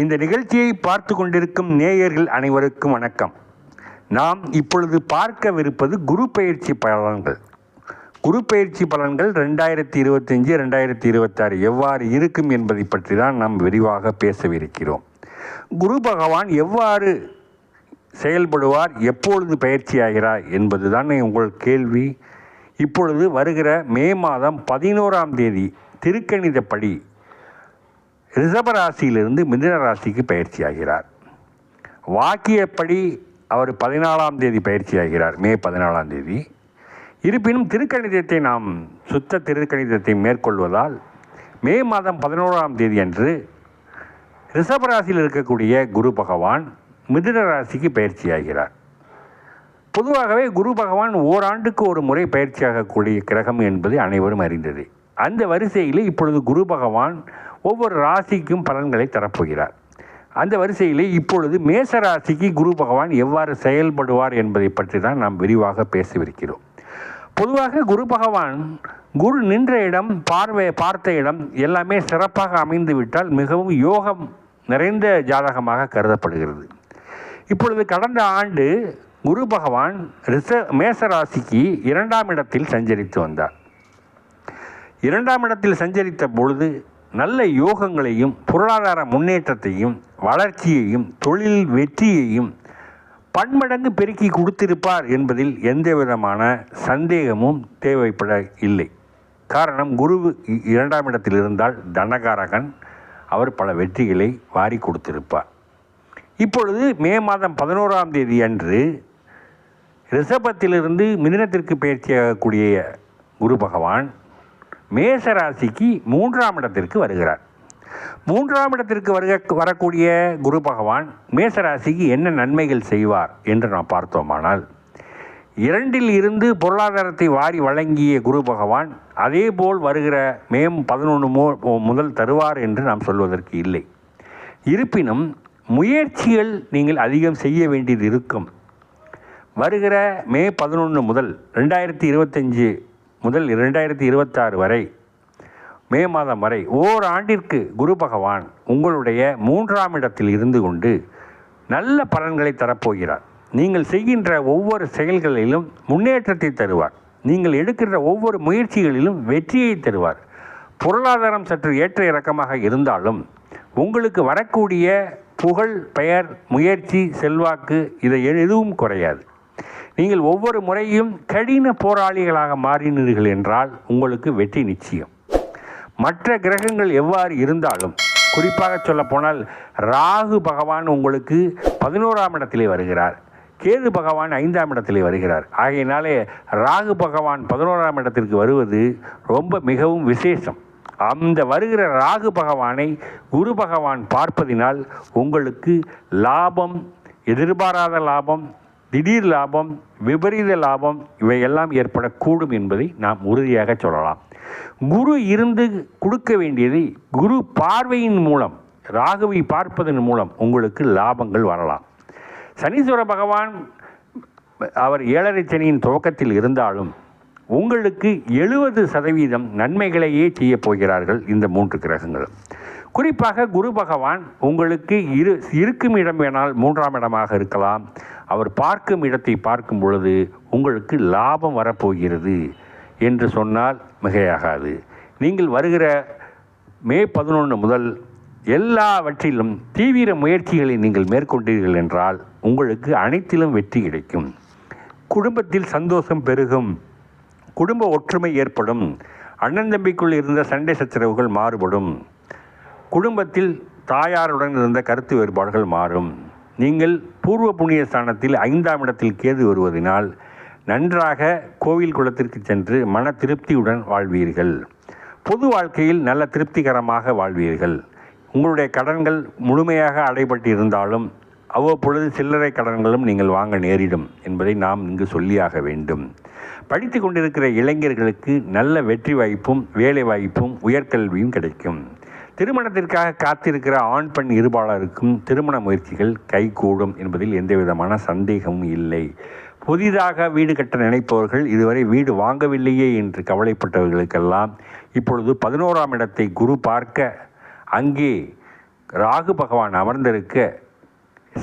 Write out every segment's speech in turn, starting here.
இந்த நிகழ்ச்சியை பார்த்து கொண்டிருக்கும் நேயர்கள் அனைவருக்கும் வணக்கம். நாம் இப்பொழுது பார்க்கவிருப்பது குரு பயிற்சி பலன்கள். குரு பயிற்சி பலன்கள் ரெண்டாயிரத்தி இருபத்தஞ்சி ரெண்டாயிரத்தி இருபத்தாறு எவ்வாறு இருக்கும் என்பதை பற்றி தான் நாம் விரிவாக பேசவிருக்கிறோம். குரு பகவான் எவ்வாறு செயல்படுவார் எப்பொழுது பயிற்சியாகிறார் என்பது தான் உங்கள் கேள்வி. இப்பொழுது வருகிற மே மாதம் பதினோராம் தேதி திருக்கணிதப்படி ரிஷப ராசியிலிருந்து மிதுன ராசிக்கு பயிற்சியாகிறார். வாக்கியப்படி அவர் பதினாலாம் தேதி பயிற்சியாகிறார் மே பதினாலாம் தேதி. இருப்பினும் திருக்கணிதத்தை நாம் சுத்த திருக்கணிதத்தை மேற்கொள்வதால் மே மாதம் பதினோராம் தேதி அன்று ரிஷபராசியில் இருக்கக்கூடிய குரு பகவான் மிதுன ராசிக்கு பயிற்சியாகிறார். பொதுவாகவே குரு பகவான் ஓராண்டுக்கு ஒரு முறை பயிற்சியாகக்கூடிய கிரகம் என்பது அனைவரும் அறிந்தது. அந்த வரிசையில் இப்பொழுது குரு பகவான் ஒவ்வொரு ராசிக்கும் பலன்களை தரப்போகிறார். அந்த வரிசையில் இப்பொழுது மேச ராசிக்கு குரு பகவான் எவ்வாறு செயல்படுவார் என்பதை பற்றி தான் நாம் விரிவாக பேசவிருக்கிறோம். பொதுவாக குரு பகவான் குரு நின்ற இடம் பார்வை பார்த்த இடம் எல்லாமே சிறப்பாக அமைந்து விட்டால் மிகவும் யோகம் நிறைந்த ஜாதகமாக கருதப்படுகிறது. இப்பொழுது கடந்த ஆண்டு குரு பகவான் ரிச மேச ராசிக்கு இரண்டாம் இடத்தில் சஞ்சரித்து வந்தார். இரண்டாம் இடத்தில் சஞ்சரித்த பொழுது நல்ல யோகங்களையும் பொருளாதார முன்னேற்றத்தையும் வளர்ச்சியையும் தொழில் வெற்றியையும் பன்மடங்கு பெருக்கி கொடுத்திருப்பார் என்பதில் எந்தவிதமான சந்தேகமும் தேவைப்பட இல்லை காரணம் குரு இ- இரண்டாம் இடத்தில் இருந்தால் தனகாரகன் அவர் பல வெற்றிகளை வாரி கொடுத்திருப்பார். இப்பொழுது மே மாதம் பதினோராம் தேதி அன்று ரிஷபத்திலிருந்து மிதினத்திற்கு பயிற்சியாகக்கூடிய குரு பகவான் மேசராசிக்கு மூன்றாம் இடத்திற்கு வருகிறார். மூன்றாம் இடத்திற்கு வருக வரக்கூடிய குரு பகவான் மேசராசிக்கு என்ன நன்மைகள் செய்வார் என்று நாம் பார்த்தோமானால் இரண்டில் இருந்து பொருளாதாரத்தை வாரி வழங்கிய குரு பகவான் அதேபோல் வருகிற மே பதினொன்று மோ முதல் தருவார் என்று நாம் சொல்வதற்கு இல்லை. இருப்பினும் முயற்சிகள் நீங்கள் அதிகம் செய்ய வேண்டியது இருக்கும். வருகிற மே பதினொன்று முதல் ரெண்டாயிரத்தி இருபத்தஞ்சு முதல் ரெண்டாயிரத்தி இருபத்தாறு வரை மே மாதம் வரை ஓராண்டிற்கு குரு பகவான் உங்களுடைய மூன்றாம் இடத்தில் இருந்து கொண்டு நல்ல பலன்களை தரப்போகிறார். நீங்கள் செய்கின்ற ஒவ்வொரு செயல்களிலும் முன்னேற்றத்தை தருவார். நீங்கள் எடுக்கின்ற ஒவ்வொரு முயற்சிகளிலும் வெற்றியை தருவார். பொருளாதாரம் சற்று ஏற்ற இறக்கமாக இருந்தாலும் உங்களுக்கு வரக்கூடிய புகழ் பெயர் முயற்சி செல்வாக்கு இதை எதுவும் குறையாது. நீங்கள் ஒவ்வொரு முறையும் கடின போராளிகளாக மாறினீர்கள் என்றால் உங்களுக்கு வெற்றி நிச்சயம். மற்ற கிரகங்கள் எவ்வாறு இருந்தாலும் குறிப்பாக சொல்லப்போனால் ராகு பகவான் உங்களுக்கு பதினோராம் இடத்திலே வருகிறார். கேது பகவான் ஐந்தாம் இடத்திலே வருகிறார். ஆகையினாலே ராகு பகவான் பதினோராம் இடத்திற்கு வருவது ரொம்ப மிகவும் விசேஷம். அந்த வருகிற ராகு பகவானை குரு பகவான் பார்ப்பதினால் உங்களுக்கு லாபம் எதிர்பாராத லாபம் திடீர் லாபம் விபரீத லாபம் இவையெல்லாம் ஏற்படக்கூடும் என்பதை நாம் உறுதியாக சொல்லலாம். குரு இருந்து கொடுக்க வேண்டியதை குரு பார்வையின் மூலம் ராகுவை பார்ப்பதன் மூலம் உங்களுக்கு லாபங்கள் வரலாம். சனீஸ்வர பகவான் அவர் ஏழரை சனியின் துவக்கத்தில் இருந்தாலும் உங்களுக்கு எழுபது சதவீதம் நன்மைகளையே செய்யப் போகிறார்கள் இந்த மூன்று கிரகங்களும் குறிப்பாக குரு பகவான் உங்களுக்கு இரு இருக்கும் இடம் வேணால் மூன்றாம் இடமாக இருக்கலாம். அவர் பார்க்கும் இடத்தை பார்க்கும் பொழுது உங்களுக்கு லாபம் வரப்போகிறது என்று சொன்னால் மிகையாகாது. நீங்கள் வருகிற மே பதினொன்று முதல் எல்லாவற்றிலும் தீவிர முயற்சிகளை நீங்கள் மேற்கொண்டீர்கள் என்றால் உங்களுக்கு அனைத்திலும் வெற்றி கிடைக்கும். குடும்பத்தில் சந்தோஷம் பெருகும். குடும்ப ஒற்றுமை ஏற்படும். அண்ணன் தம்பிக்குள் இருந்த சண்டை சச்சரவுகள் மாறுபடும். குடும்பத்தில் தாயாருடன் இருந்த கருத்து வேறுபாடுகள் மாறும். நீங்கள் பூர்வ புண்ணிய ஸ்தானத்தில் ஐந்தாம் இடத்தில் கேது வருவதனால் நன்றாக கோவில் குளத்திற்கு சென்று மன திருப்தியுடன் வாழ்வீர்கள். பொது வாழ்க்கையில் நல்ல திருப்திகரமாக வாழ்வீர்கள். உங்களுடைய கடன்கள் முழுமையாக அடைபட்டு இருந்தாலும் அவ்வப்பொழுது சில்லறை கடன்களும் நீங்கள் வாங்க நேரிடும் என்பதை நாம் இங்கு சொல்லியாக வேண்டும். படித்து கொண்டிருக்கிற இளைஞர்களுக்கு நல்ல வெற்றி வாய்ப்பும் வேலை வாய்ப்பும் உயர்கல்வியும் கிடைக்கும். திருமணத்திற்காக காத்திருக்கிற ஆண் பெண் இருபாலருக்கும் திருமண முயற்சிகள் கைகூடும் என்பதில் எந்தவிதமான சந்தேகமும் இல்லை. புதிதாக வீடு கட்ட நினைப்பவர்கள் இதுவரை வீடு வாங்கவில்லையே என்று கவலைப்பட்டவர்களுக்கெல்லாம் இப்பொழுது பதினோராம் இடத்தை குரு பார்க்க அங்கே ராகு பகவான் அமர்ந்திருக்க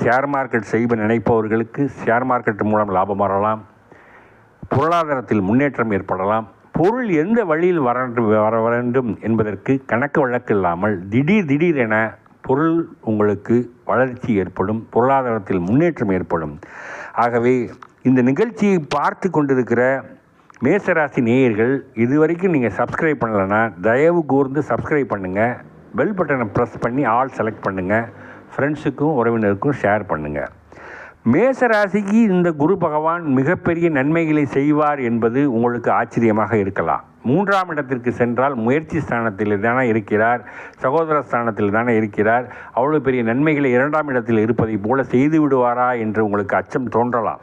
ஷேர் மார்க்கெட் செய்ய நினைப்பவர்களுக்கு ஷேர் மார்க்கெட் மூலம் லாபம் வரலாம். பொருளாதாரத்தில் முன்னேற்றம் ஏற்படலாம். பொருள் எந்த வழியில் வர வர வேண்டும் என்பதற்கு கணக்கு வழக்கு இல்லாமல் திடீர் திடீரென பொருள் உங்களுக்கு வளர்ச்சி ஏற்படும் பொருளாதாரத்தில் முன்னேற்றம் ஏற்படும். ஆகவே இந்த நிகழ்ச்சியை பார்த்து கொண்டிருக்கிற மேசராசி நேயர்கள் இதுவரைக்கும் நீங்கள் சப்ஸ்கிரைப் பண்ணலைன்னா தயவு கூர்ந்து சப்ஸ்கிரைப் பண்ணுங்கள் பெல் பட்டனை ப்ரெஸ் பண்ணி ஆல் செலக்ட் பண்ணுங்கள் ஃப்ரெண்ட்ஸுக்கும் உறவினருக்கும் ஷேர் பண்ணுங்கள் மேசராசிக்கு இந்த குரு பகவான் மிகப்பெரிய நன்மைகளை செய்வார் என்பது உங்களுக்கு ஆச்சரியமாக இருக்கலாம். மூன்றாம் இடத்திற்கு சென்றால் முயற்சி ஸ்தானத்தில் தானே இருக்கிறார் சகோதர ஸ்தானத்தில் தானே இருக்கிறார். அவ்வளோ பெரிய நன்மைகளை இரண்டாம் இடத்தில் இருப்பதைப் போல செய்து விடுவாரா என்று உங்களுக்கு அச்சம் தோன்றலாம்.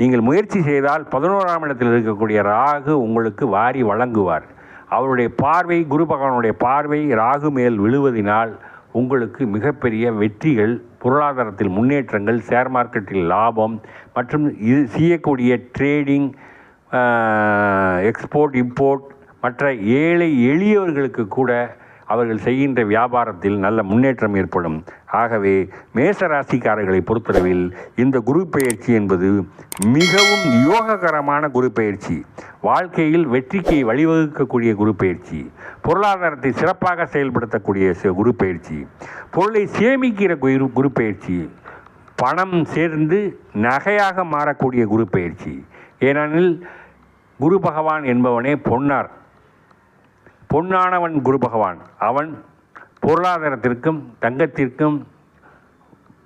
நீங்கள் முயற்சி செய்தால் பதினோராம் இடத்தில் இருக்கக்கூடிய ராகு உங்களுக்கு வாரி வழங்குவார். அவருடைய பார்வை குரு பகவானுடைய பார்வை ராகு மேல் விழுவதினால் உங்களுக்கு மிகப்பெரிய வெற்றிகள் பொருளாதாரத்தில் முன்னேற்றங்கள் ஷேர் மார்க்கெட்டில் லாபம் மற்றும் இது செய்யக்கூடிய ட்ரேடிங் எக்ஸ்போர்ட் இம்போர்ட் மற்ற ஏழை எளியவர்களுக்கு கூட அவர்கள் செய்கின்ற வியாபாரத்தில் நல்ல முன்னேற்றம் ஏற்படும். ஆகவே மேசராசிக்காரர்களை பொறுத்தளவில் இந்த குரு பெயர்ச்சி என்பது மிகவும் யோககரமான குரு பெயர்ச்சி. வாழ்க்கையில் வெற்றிக்கு வழிவகுக்கக்கூடிய குரு பயிற்சி பொருளாதாரத்தை சிறப்பாக செயல்படுத்தக்கூடிய குரு பயிற்சி பொருளை சேமிக்கிற குரு பயிற்சி பெயர்ச்சி. பணம் சேர்ந்து நகையாக மாறக்கூடிய குரு பயிற்சி ஏனெனில் குரு பகவான் என்பவனே பொன்னார். பொன்னானவன் குரு பகவான். அவன் பொருளாதாரத்திற்கும் தங்கத்திற்கும்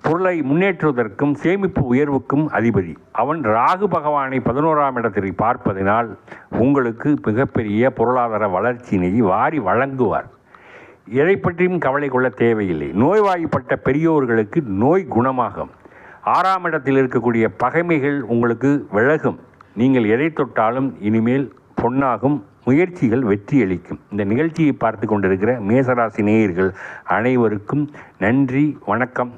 பொருளை முன்னேற்றுவதற்கும் சேமிப்பு உயர்வுக்கும் அதிபதி. அவன் ராகு பகவானை பதினோராம் இடத்தில் பார்ப்பதினால் உங்களுக்கு மிகப்பெரிய பொருளாதார வளர்ச்சியினை வாரி வழங்குவார். எதை பற்றியும் கவலை கொள்ள தேவையில்லை. நோய்வாய்ப்பட்ட பெரியோர்களுக்கு நோய் குணமாகும். ஆறாம் இடத்தில் இருக்கக்கூடிய பகைமைகள் உங்களுக்கு விலகும். நீங்கள் எதை தொட்டாலும் இனிமேல் பொன்னாகும். முயற்சிகள் வெற்றியளிக்கும் இந்த நிகழ்ச்சியை பார்த்து கொண்டிருக்கிற மேசராசி நேயர்கள் அனைவருக்கும் நன்றி வணக்கம்.